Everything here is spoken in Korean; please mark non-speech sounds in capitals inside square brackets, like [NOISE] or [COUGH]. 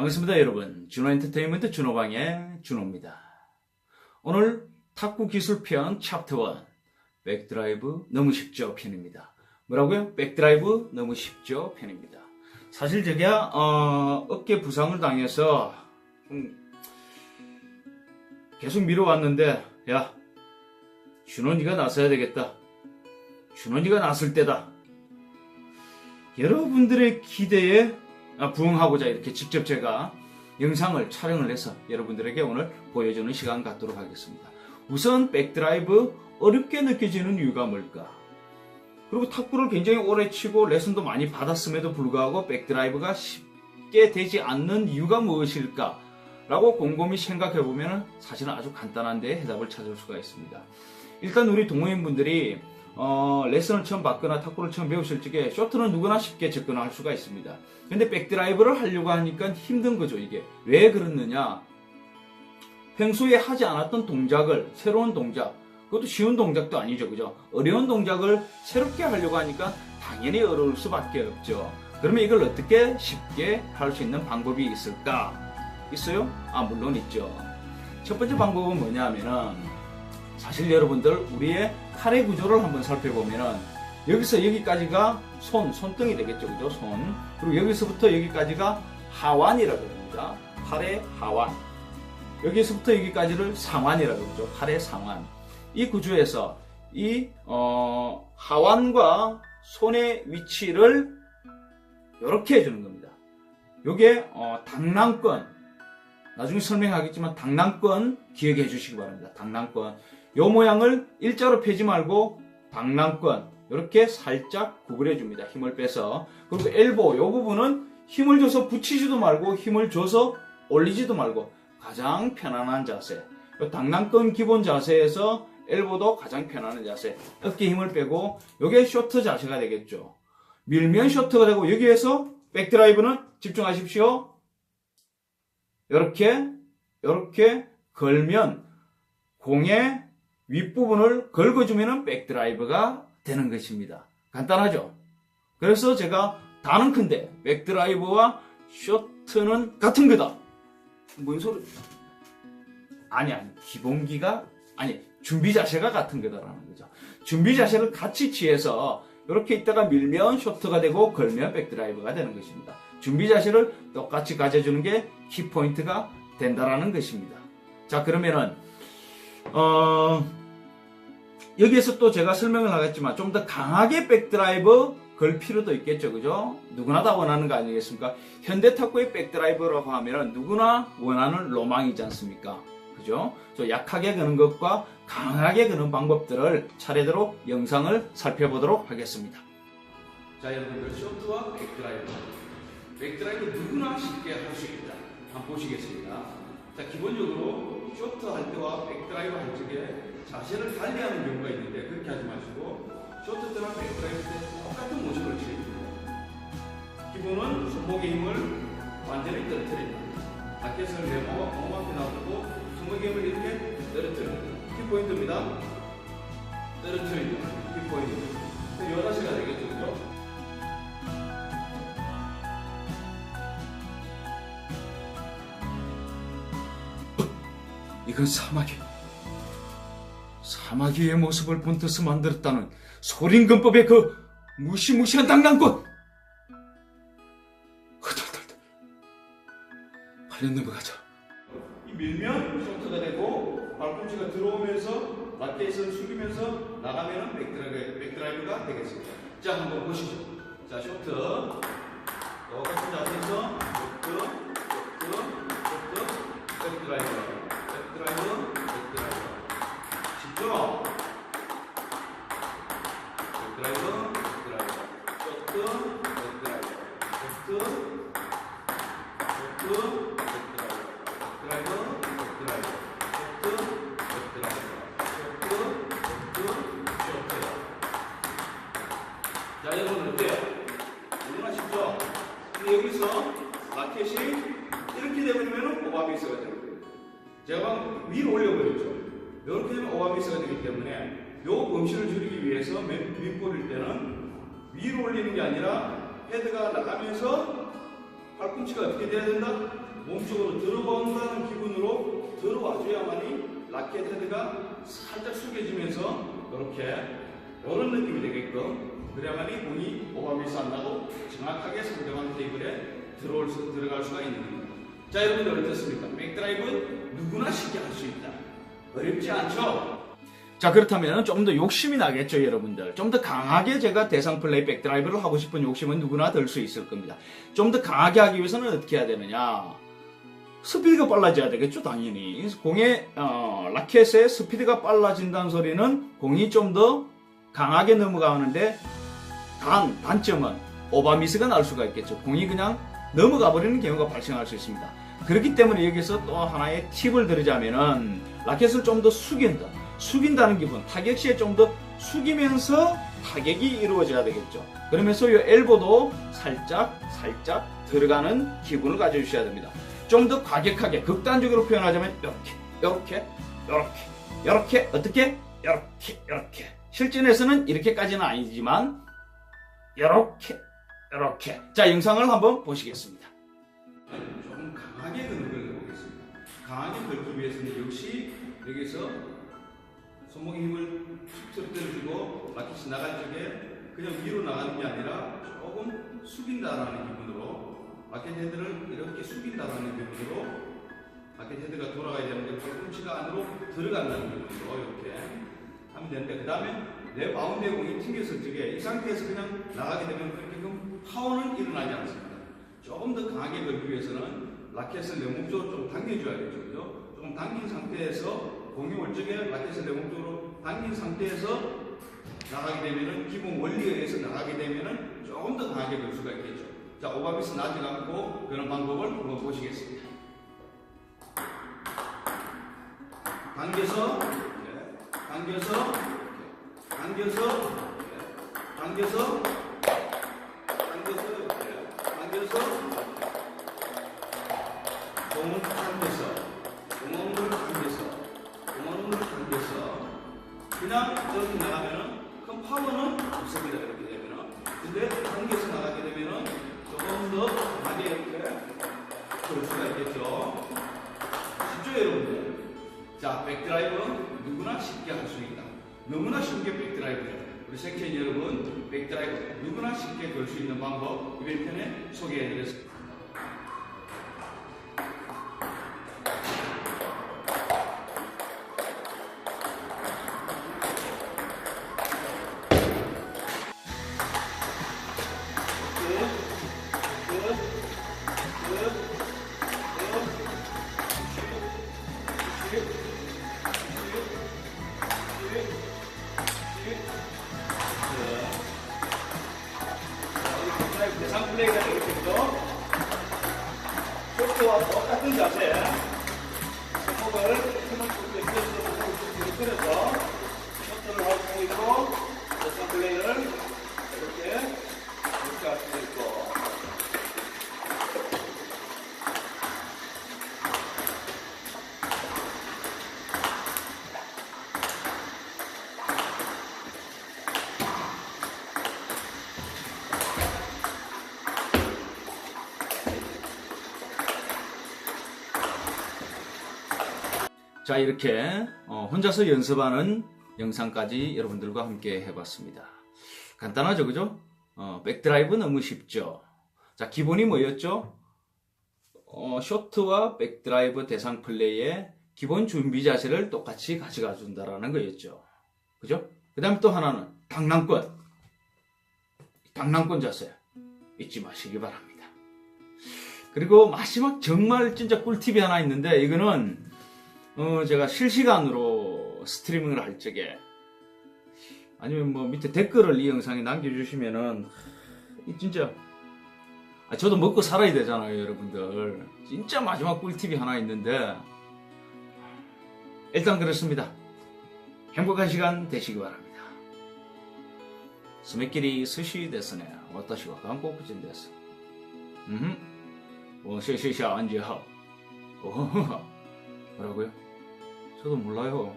반갑습니다, 여러분. 준호 엔터테인먼트 준호방의 준호입니다. 오늘 탁구 기술편 챕터 1 백드라이브 너무 쉽죠 편입니다. 뭐라고요? 백드라이브 너무 쉽죠 편입니다. 사실 제가 어, 어깨 부상을 당해서 좀 계속 미뤄왔는데 야 준호니가 나서야 되겠다. 준호니가 나설 때다. 여러분들의 기대에 아, 부응하고자 이렇게 직접 제가 영상을 촬영을 해서 여러분들에게 오늘 보여주는 시간 갖도록 하겠습니다. 우선 백드라이브 어렵게 느껴지는 이유가 뭘까? 그리고 탁구를 굉장히 오래 치고 레슨도 많이 받았음에도 불구하고 백드라이브가 쉽게 되지 않는 이유가 무엇일까? 라고 곰곰이 생각해 보면 사실은 아주 간단한데 해답을 찾을 수가 있습니다. 일단 우리 동호인분들이 어, 레슨을 처음 받거나 탁구를 처음 배우실 적에 쇼트는 누구나 쉽게 접근할 수가 있습니다. 근데 백드라이브를 하려고 하니까 힘든 거죠, 이게. 왜 그렇느냐? 평소에 하지 않았던 동작을, 새로운 동작, 그것도 쉬운 동작도 아니죠, 그죠? 어려운 동작을 새롭게 하려고 하니까 당연히 어려울 수밖에 없죠. 그러면 이걸 어떻게 쉽게 할 수 있는 방법이 있을까? 있어요? 아, 물론 있죠. 첫 번째 방법은 뭐냐 하면은, 사실 여러분들, 우리의 팔의 구조를 한번 살펴보면은, 여기서 여기까지가 손, 손등이 되겠죠, 그죠? 손. 그리고 여기서부터 여기까지가 하완이라고 합니다. 팔의 하완. 여기서부터 여기까지를 상완이라고 그러죠. 팔의 상완. 이 구조에서 이 어, 하완과 손의 위치를 이렇게 해주는 겁니다. 요게 어, 당랑권 나중에 설명하겠지만 당랑권 기억해 주시기 바랍니다. 당랑권 요 모양을 일자로 펴지 말고 당랑권 이렇게 살짝 구부려 줍니다. 힘을 빼서 그리고 엘보 요 부분은 힘을 줘서 붙이지도 말고 힘을 줘서 올리지도 말고 가장 편안한 자세 요 당랑권 기본 자세에서 엘보도 가장 편안한 자세. 어깨 힘을 빼고 요게 쇼트 자세가 되겠죠. 밀면 쇼트가 되고 여기에서 백드라이브는 집중하십시오. 이렇게 이렇게 걸면 공의 윗부분을 긁어주면 백드라이브가 되는 것입니다. 간단하죠? 그래서 제가 다는 큰데 백드라이브와 쇼트는 같은 거다. 뭔 소리? 아니 아니 기본기가 아니 준비 자세가 같은 거다라는 거죠. 준비 자세를 같이 취해서 이렇게 있다가 밀면 쇼트가 되고 걸면 백드라이브가 되는 것입니다. 준비 자세를 똑같이 가져주는 게 키포인트가 된다라는 것입니다. 자 그러면은 어, 여기에서 또 제가 설명을 하겠지만 좀 더 강하게 백드라이브 걸 필요도 있겠죠, 그죠? 누구나 다 원하는 거 아니겠습니까? 현대 탁구의 백드라이브라고 하면은 누구나 원하는 로망이지 않습니까? 그죠? 저 약하게 그는 것과 강하게 그는 방법들을 차례대로 영상을 살펴보도록 하겠습니다. 자, 여러분들 쇼트와 백드라이브. 백드라이브 누구나 쉽게 할 수 있다. 한번 보시겠습니다. 자, 기본적으로 쇼트 할 때와 백드라이브 할 적에 자세를 달리하는 경우가 있는데 그렇게 하지 마시고 쇼트 때나 백드라이브 때 똑같은 모습을 취해줍니다. 기본은 손목의 힘을 완전히 떨어뜨립니다. 밖에서 네모가 공앞에 놔두고 손목의 힘을 이렇게 떨어뜨립니다. 키포인트입니다. 떨어뜨립니다. 키포인트. 여자세가 되겠죠, 그죠? 이건 사마귀. 사마귀의 모습을 본떠서 만들었다는 소림근법의 그 무시무시한 당랑꾼. 흐덜덜덜. 발려 넘어가자. 이 밀면 쇼트가 되고 발꿈치가 들어오면서 라켓을 숙이면서 나가면은 백드라이브, 백드라이브가 되겠습니다. 자 한번 보시죠. 자 쇼트 똑같은 자세에서 쇼트, 쇼트, 쇼트, 백드라이브, 백드라이브. 자, 여러분 어때요? 너무나 쉽죠? 근데 여기서 라켓이 이렇게 되버리면 되는 거예요. 제가 위로 올려버렸죠. 이렇게 되면 오바베이스가 되기 때문에 요 범실을 줄이기 위해서 맨 윗볼일 때는 위로 올리는 게 아니라 헤드가 나가면서 팔꿈치가 어떻게 돼야 된다? 몸쪽으로 들어온다는 기분으로 들어와줘야만이 라켓 헤드가 살짝 숙여지면서 이렇게 이런 느낌이 되게끔 그래야만이 공이 오버미스 안 나고 정확하게 상대방 테이블에 들어올 수, 들어갈 수가 있는 겁니다. 자 여러분들 어떻습니까? 백드라이브는 누구나 쉽게 할 수 있다. 어렵지 않죠? 자 그렇다면 좀 더 욕심이 나겠죠 여러분들. 좀 더 강하게 제가 대상 플레이 백드라이브를 하고 싶은 욕심은 누구나 들 수 있을 겁니다. 좀 더 강하게 하기 위해서는 어떻게 해야 되느냐? 스피드가 빨라져야 되겠죠 당연히. 공의 어, 라켓의 스피드가 빨라진다는 소리는 공이 좀 더 강하게 넘어가는데 단 단점은 오바미스가 날 수가 있겠죠. 공이 그냥 넘어가 버리는 경우가 발생할 수 있습니다. 그렇기 때문에 여기서 또 하나의 팁을 드리자면은 라켓을 좀 더 숙인다 숙인다는 기분, 타격 시에 좀 더 숙이면서 타격이 이루어져야 되겠죠. 그러면서 이 엘보도 살짝 살짝 들어가는 기분을 가져주셔야 됩니다. 좀 더 과격하게 극단적으로 표현하자면 이렇게 이렇게 이렇게 이렇게 어떻게 이렇게 이렇게 실전에서는 이렇게까지는 아니지만 이렇게 이렇게 자 영상을 한번 보시겠습니다. 조금 강하게 보겠습니다. 강하게 걸기 위해서는 역시 여기서 손목에 힘을 툭툭 들어주고 라켓이 나갈 적에 그냥 위로 나가는 게 아니라 조금 숙인다라는 기분으로 라켓 헤드를 이렇게 숙인다라는 기분으로 라켓 헤드가 돌아가야 되는데 팔꿈치가 안으로 들어간다는 기분으로 이렇게 하면 되는데 그 다음에 내 바운드의 공이 튕겼을 적에 이 상태에서 그냥 나가게 되면 그렇게 그 파워는 일어나지 않습니다. 조금 더 강하게 걸기 위해서는 라켓을 내 몸쪽으로 좀 당겨줘야겠죠. 그죠? 조금 당긴 상태에서 공이 올 적에 라켓을 내 몸쪽으로 당긴 상태에서 나가게 되면은 기본 원리에 의해서 나가게 되면은 조금 더 강하게 걸 수가 있겠죠. 자, 오바비스 나지 않고 그런 방법을 한번 보시겠습니다. 당겨서, 이렇게, 당겨서, 이렇게, 당겨서, 이렇게, 당겨서, 당겨서, 이렇게, 당겨서, 공을 당겨서, 공을 당겨서, 공을 당겨서, 그냥 저렇게 나가면은 큰 파워는 없습니다. 이렇게 되면은. 근데 당겨서 나가게 되면은 조금 더 강하게 이렇게 그럴 수가 있겠죠. 쉽죠, 여러분들? 자, 백드라이브는 누구나 쉽게 할 수 있다. 너무나 쉬운 게 백드라이브죠. 우리 섹션 여러분, 백드라이브 누구나 쉽게 걸 수 있는 방법 이번 편에 소개해드렸습니다. 플레이가 되죠. 쇼트와 똑같은 자세. 손목을 밀어서 끌어서 쇼트를 하고 있고 대상 플레이를 자 이렇게 어, 혼자서 연습하는 영상까지 여러분들과 함께 해봤습니다. 간단하죠, 그죠? 어, 백드라이브 너무 쉽죠. 자 기본이 뭐였죠? 어, 쇼트와 백드라이브 대상 플레이의 기본 준비 자세를 똑같이 가져가 준다라는 거였죠. 그죠? 그 다음에 또 하나는 당랑권. 당랑권 자세 잊지 마시기 바랍니다. 그리고 마지막 정말 진짜 꿀팁이 하나 있는데 이거는 어, 제가 실시간으로 스트리밍을 할 적에 아니면 뭐 밑에 댓글을 이 영상에 남겨주시면은 이 진짜 아, 저도 먹고 살아야 되잖아요 여러분들 진짜 마지막 꿀팁이 하나 있는데 일단 그렇습니다 행복한 시간 되시기 바랍니다 스매끼리 스시 데스네 와타시와 한국인 데스 음, 我谢谢小安姐好。 뭐라고요? [LAUGHS] 저도 몰라요.